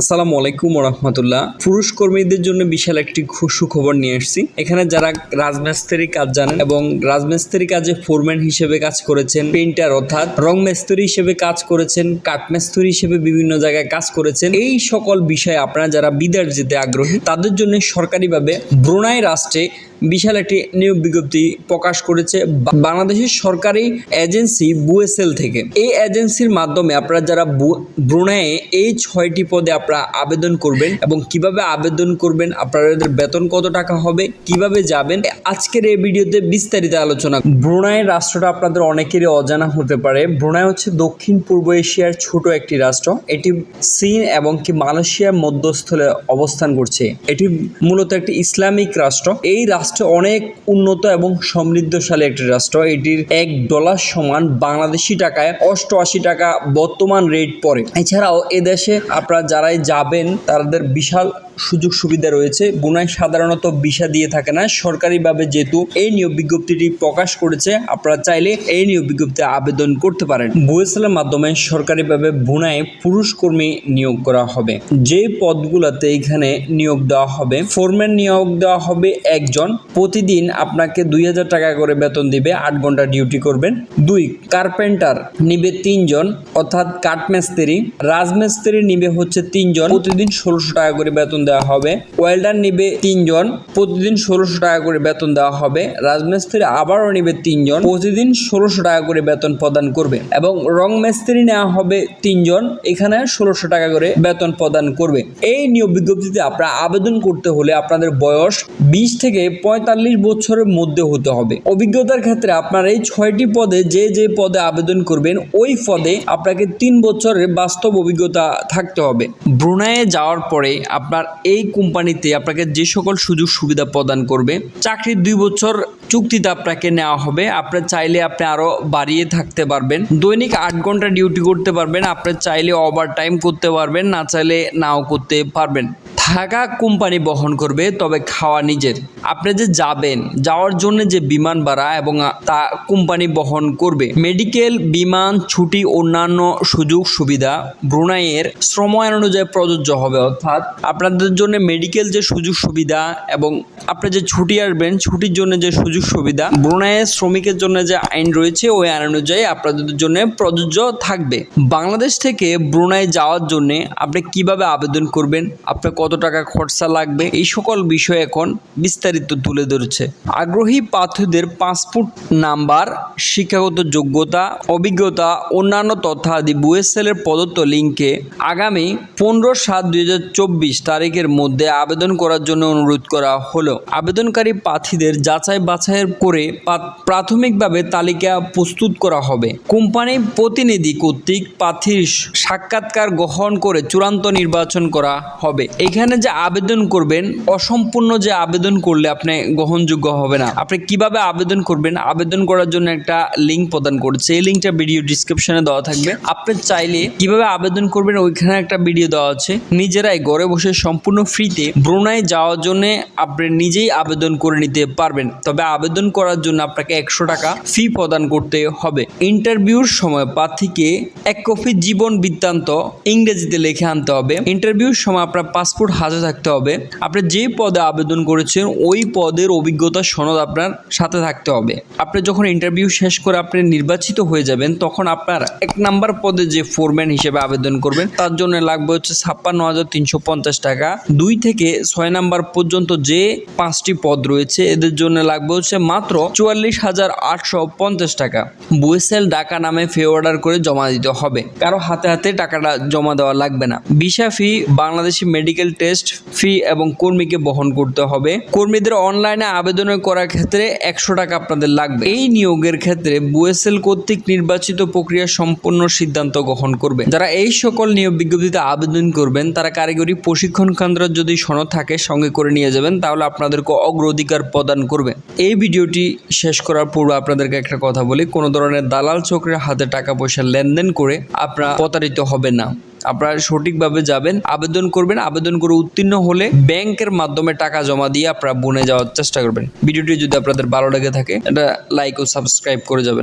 আসসালামু আলাইকুম রহমতুল্লাহ পুরুষ কর্মীদের জন্য বিশাল একটি সুখবর নিয়ে এসেছি। এখানে যারা রাজমিস্ত্রি কাজ জানেন এবং রাজমিস্ত্রি কাজে ফোরম্যান হিসেবে কাজ করেছেন পেইন্টার অর্থাৎ রং মিস্ত্রি হিসেবে কাজ করেছেন কাঠমিস্ত্রি হিসেবে বিভিন্ন জায়গায় কাজ করেছেন, এই সকল বিষয়ে আপনারা যারা বিদেশ যেতে আগ্রহী, তাদের জন্য সরকারিভাবে ব্রুনাই রাষ্ট্রে বিশাল একটি নিয়োগ বিজ্ঞপ্তি প্রকাশ করেছে বাংলাদেশের সরকারি এজেন্সি বুএসএল থেকে। এই এজেন্সির মাধ্যমে আপনারা যারা বু- ব্রুনাইয়ে এই ছয়টি পদে আপনারা আবেদন করবেন এবং কীভাবে আবেদন করবেন, আপনাদের বেতন কত টাকা হবে, কীভাবে যাবেন, আজকের এই ভিডিওতে বিস্তারিত আলোচনা। ব্রুনাই রাষ্ট্রটা আপনাদের অনেকেরই অজানা হতে পারে। ব্রুনাই হচ্ছে দক্ষিণ পূর্ব এশিয়ার ছোট একটি রাষ্ট্র। এটি চীন এবং কি মালয়েশিয়ার মধ্যস্থলে অবস্থান করছে। এটি মূলত একটি ইসলামিক রাষ্ট্র। এই রাষ্ট্র অনেক উন্নত এবং সমৃদ্ধশালী একটি রাষ্ট্র। এটির এক ডলার সমান বাংলাদেশি টাকায় অষ্টআশি টাকা বর্তমান রেট পড়ে। এছাড়াও এদেশে আপনারা যারাই যাবেন, তাদের বিশাল সুযোগ সুবিধা রয়েছে। বুনাই সাধারণত ভিসা দিয়ে থাকে না। সরকারিভাবে যেহেতু এই নিয়োগ বিজ্ঞপ্তিটি প্রকাশ করেছে, আপনারা চাইলে এই নিয়োগ বিজ্ঞপ্তি আবেদন করতে পারেন। বুয়েসেলের মাধ্যমে সরকারিভাবে বুনায় পুরুষ কর্মী নিয়োগ করা হবে। যে পদগুলোতে এখানে নিয়োগ দেওয়া হবে, ফোরম্যান নিয়োগ দেওয়া হবে একজন। প্রতিদিন আপনাকে দুই হাজার টাকা করে বেতন দিবে, আট ঘণ্টা ডিউটি করবেন। দুই, কার্পেন্টার নিবে তিনজন, অর্থাৎ কাঠমিস্ত্রি। রাজমিস্ত্রি নিবে হচ্ছে তিনজন। প্রতিদিন ষোলোশো টাকা করে বেতন দেওয়া হবে। ওয়েল্ডার নিবে তিনজন, প্রতিদিন ষোলোশো টাকা করে বেতন দেওয়া হবে। রাজমিস্ত্রি আবারও নিবে তিনজন, প্রতিদিন ষোলোশো টাকা করে বেতন প্রদান করবে এবং রং মিস্ত্রি নেওয়া হবে তিনজন, এখানে ষোলোশো টাকা করে বেতন প্রদান করবে। এই নিয়োগ বিজ্ঞপ্তিতে আপনারা আবেদন করতে হলে আপনাদের বয়স বিশ থেকে পঁয়তাল্লিশ বছরের মধ্যে হতে হবে। অভিজ্ঞতার ক্ষেত্রে আপনার এই ছয়টি পদে যে যে পদে আবেদন করবেন, ওই পদে আপনাকে তিন বছরের বাস্তব অভিজ্ঞতা থাকতে হবে। ব্রুনাইয়ে যাওয়ার পরে আপনার এই কোম্পানিতে আপনাকে যে সকল সুযোগ সুবিধা প্রদান করবে, চাকরির দুই বছর চুক্তিতে আপনাকে নেওয়া হবে। আপনি চাইলে আপনি আরও বাড়িয়ে থাকতে পারবেন। দৈনিক আট ঘণ্টা ডিউটি করতে পারবেন। আপনি চাইলে ওভার টাইম করতে পারবেন, না চাইলে নাও করতে পারবেন। থাকা কোম্পানি বহন করবে, তবে খাওয়া নিজের। আপনি যে যাবেন, যাওয়ার জন্য যে বিমান ভাড়া এবং তা কোম্পানি বহন করবে, মেডিকেল, বিমান, ছুটি, অন্যান্য সুযোগ সুবিধা, ব্রুনাইয়ের শ্রম আইন অনুযায়ী প্রযোজ্য হবে। অর্থাৎ আপনাদের জন্য মেডিকেল যে সুযোগ সুবিধা এবং আপনি যে ছুটি আসবেন, ছুটির জন্য যে সুযোগ সুবিধা, ব্রুনাইয়ের শ্রমিকের জন্য যে আইন রয়েছে, ওই আইন অনুযায়ী আপনাদের জন্য প্রযোজ্য থাকবে। বাংলাদেশ থেকে ব্রুনাই যাওয়ার জন্য আপনি কীভাবে আবেদন করবেন? আপনি কত টাকা খরচা লাগবে? এই সকল বিষয় এখন বিস্তারিত তুলে ধরছে। আগ্রহী প্রার্থীদের পাসপোর্ট নাম্বার, শিক্ষাগত যোগ্যতা, অভিজ্ঞতা, অন্যান্য তথ্য তথ্যাদি বুয়েসেলের প্রদত্ত লিঙ্কে আগামী পনেরো সাত দুই তারিখের মধ্যে আবেদন করার জন্য অনুরোধ করা হলো। আবেদনকারী প্রার্থীদের যাচাই বাছাই করে প্রাথমিকভাবে তালিকা প্রস্তুত করা হবে। কোম্পানি প্রতিনিধি কর্তৃক প্রার্থীর সাক্ষাৎকার গ্রহণ করে চূড়ান্ত নির্বাচন করা হবে। এখানে যে আবেদন করবেন, অসম্পূর্ণ যে আবেদন করলে আপনি গ্রহণযোগ্য হবে না। আপনি কীভাবে আবেদন করবেন? আবেদন করার জন্য একটা লিঙ্ক প্রদান করেছে। এই লিঙ্কটা ভিডিও ডিসক্রিপশনে দেওয়া থাকবে। আপনি চাইলে কীভাবে আবেদন করবেন? ওইখানে একটা ভিডিও দেওয়া আছে। নিজেরাই ঘরে বসে সম্পূর্ণ ফ্রিতে ব্রুনাই যাওয়ার জন্য আপনি নিজেই আবেদন করে নিতে পারবেন। তবে আবেদন করার জন্য আপনাকে একশো টাকা ফি প্রদান করতে হবে। ইন্টারভিউর সময় প্রার্থীকে এক কপি জীবন বৃত্তান্ত ইংরেজিতে লিখে আনতে হবে। ইন্টারভিউর সময় আপনার পাসপোর্ট হাতে থাকতে হবে। আপনি যে পদে আবেদন করেছেন, ওই পদের অভিজ্ঞতা, সনদ আপনার সাথে থাকতে হবে। আপনি যখন ইন্টারভিউ শেষ করে আপনি নির্বাচিত হয়ে যাবেন, তখন আপনার এক নাম্বার পদে যে ফোরম্যান হিসেবে আবেদন করবেন, তার জন্য লাগবে হচ্ছে ছাপ্পান্ন হাজার তিনশো পঞ্চাশ টাকা। দুই থেকে ছয় নাম্বার পর্যন্ত যে পাঁচটি পদ রয়েছে, এদের জন্য লাগবে হচ্ছে মাত্র চুয়াল্লিশ হাজার আটশো পঞ্চাশ টাকা। বুয়েসেল ডাকা নামে ফে অর্ডার করে জমা দিতে হবে। কারও হাতে হাতে টাকাটা জমা দেওয়া লাগবে না। Visa fee Bangladeshi medical test fee এবং কর্মীকে বহন করতে হবে। কর্মীদের অনলাইনে আবেদন করার ক্ষেত্রে একশো টাকা আপনাদের লাগবে। এই নিয়োগের ক্ষেত্রে বুয়েসেল কর্তৃক নির্বাচিত প্রক্রিয়া সম্পূর্ণ সিদ্ধান্ত গ্রহণ করবে। যারা এই সকল নিয়োগ বিজ্ঞপ্তিতে আবেদন করবেন, তারা কারিগরি প্রশিক্ষণ কেন্দ্র যদি সনদ থাকে, সঙ্গে করে নিয়ে যাবেন, তাহলে আপনাদেরকে অগ্রাধিকার প্রদান করবে। এই ভিডিওটি শেষ করার পূর্বে আপনাদেরকে একটা কথা বলি। কোনো ধরনের দালাল চক্রের হাতে টাকা পয়সা লেনদেন করে আপনারা প্রতারিত হবে না। আপনারা সঠিকভাবে যাবেন, আবেদন করবেন, আবেদন করে উত্তীর্ণ হলে ব্যাংকের মাধ্যমে টাকা জমা দিয়ে আপনারা বনে যাওয়ার চেষ্টা করবেন। ভিডিওটি যদি আপনাদের ভালো লেগে থাকে, এটা লাইক ও সাবস্ক্রাইব করে যাবেন।